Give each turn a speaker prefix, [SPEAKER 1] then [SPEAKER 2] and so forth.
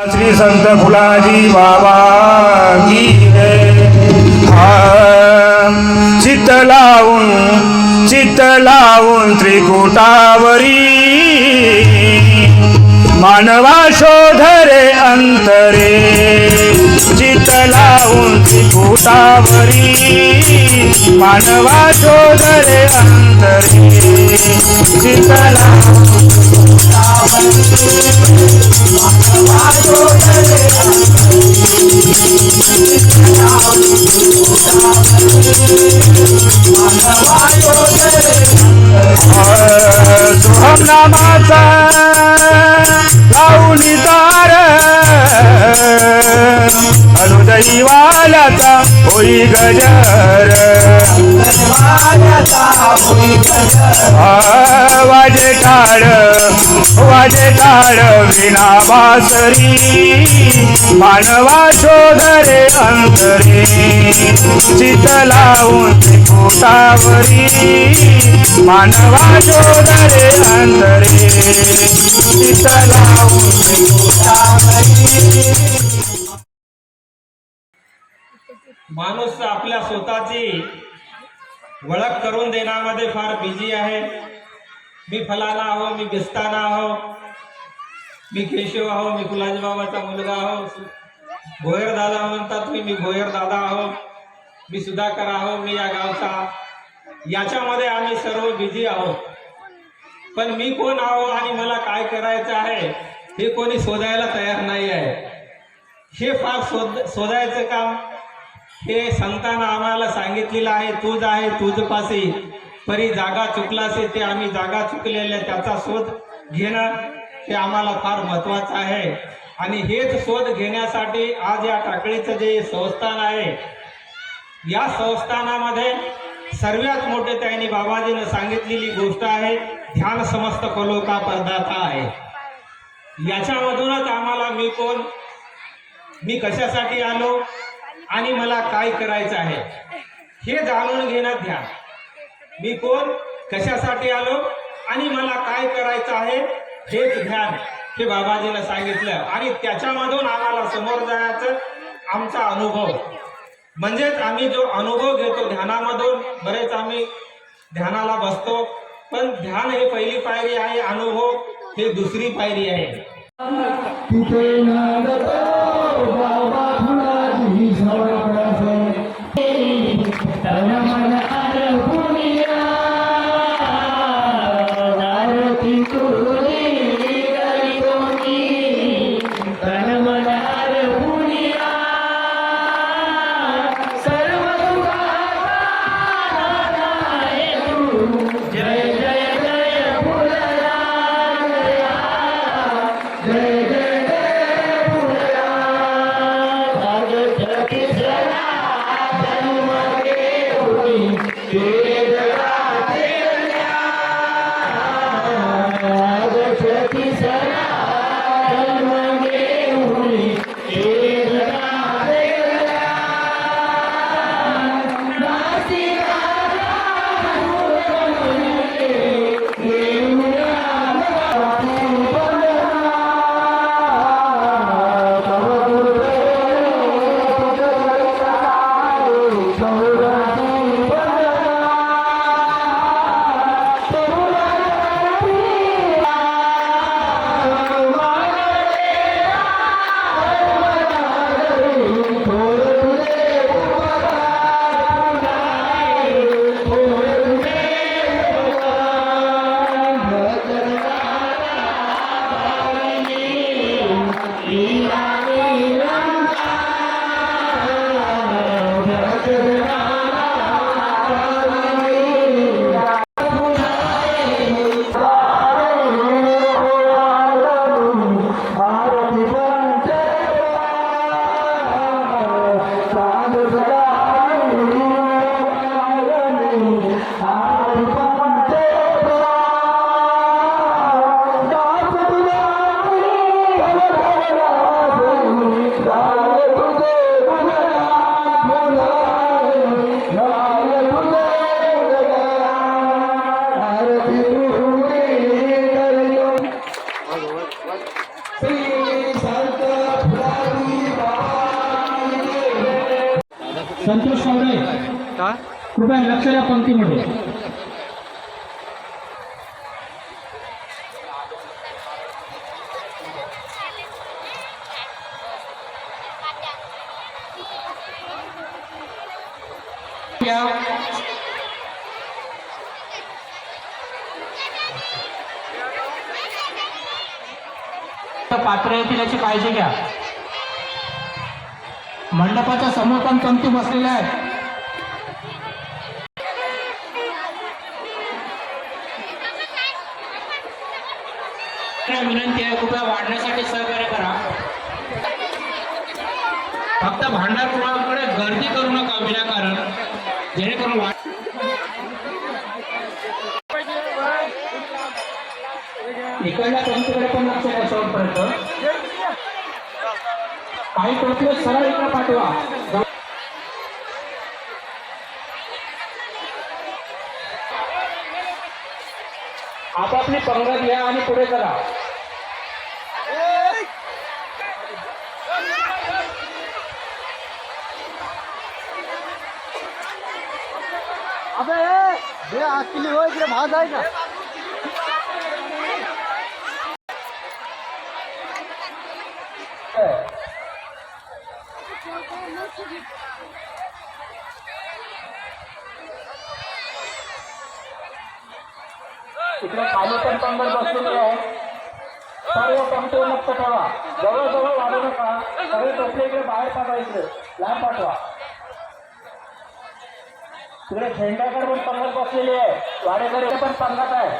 [SPEAKER 1] श्री संत फुलाजी बाबा की चित्त लावून चित्त लावून त्रिकुटावरी. मानवा शोधरे अंतरे. चित्त लावून त्रिकुटावरी. मानवा शोधरे अंतरे. चित्त लावून सोहम नामाचा लावली तार अनुदैवाल्याचा होई गजर। वाजे टाळ वाजे टाळ विना बासरी। मानवा शोधरे अंतरी चित लावून पोटावरी मानवा शोधरे अंतरी चित लावून पोटावरी
[SPEAKER 2] माणूस आपल्या स्वतःची ओळख करून देण्यामध्ये फार बिझी आहे. मी फलाना आहो मी बिस्ताना आहो मी केशव आहो मी फुलाजी बाबाचा मुलगा आहो भोयर दादा म्हणतात मी मी भोयर दादा आहो मी सुधाकर आहो मी या गावचा. याच्यामध्ये आम्ही सर्व बिझी आहोत. पण मी कोण आहो आणि मला काय करायचं आहे? हे कोणी शोधायला तयार नाही आहे. हे फार शोध शोधायचं काम. हे संतांना आम्हाला सांगितलेलं आहे तूज आहे तुझ पासे. परी जागा चुकलासे ते आम्ही जागा चुकलेल्या त्याचा शोध घेणं हे आम्हाला फार महत्वाचं आहे. आणि हेच शोध घेण्यासाठी आज या टाकळीचं जे संस्थान आहे या संस्थानामध्ये सर्वात मोठे त्यांनी बाबाजीनं सांगितलेली गोष्ट आहे ध्यान समस्त कलोका पदार्थ आहे. याच्यामधूनच आम्हाला मी कोण? मी कशासाठी आलो? आणि मला काय करायचं आहे? हे जाणून घेणं ध्यान मी कोण? कशासाठी आलो? आणि मला काय करायचं आहे? हेच ध्यान हे बाबाजीनं सांगितलं. आणि त्याच्यामधून आम्हाला समोर जायचं आमचा अनुभव. म्हणजेच आम्ही जो अनुभव घेतो ध्यानामधून बरेच आम्ही ध्यानाला बसतो. पण ध्यान हे पहिली पायरी आहे अनुभव. हे दुसरी पायरी आहे
[SPEAKER 3] तिथे नांदतो Yeah.
[SPEAKER 4] संतोष कावडे कृपया लक्ष द्या पंक्तीमध्ये. पात्र येतील याची काळजी घ्या. मंडपाच्या समोर पण तंतू बसलेल्या आहेत. विनंती आहे? कृपया वाढण्यासाठी सहकार्य करा. फक्त भांडारपुराकडे गर्दी करू नका विनाकारण जेणेकरून वाढ इकडल्या पंक्तीकडे पण लक्ष द्या शेवटपर्यंत. काही टोपले सरळ इकडे पाठवा. आपापली पंगत घ्या आणि पुढे करा
[SPEAKER 5] अबे बे आखिली हो इकडे भाग आहे का?
[SPEAKER 4] इकडे खाली पण पंगत बसलेली आहे सर्व पंक्तीवर लक्ष ठेवा जवळ जवळ वाढू नका सगळे टोपले इकडे बाहेर पाठवा इकडे. लांब पाठवा. तिकडे झेंड्याकडे पण पंगत बसलेली आहे. वाडेकडे पण पंगत आहे.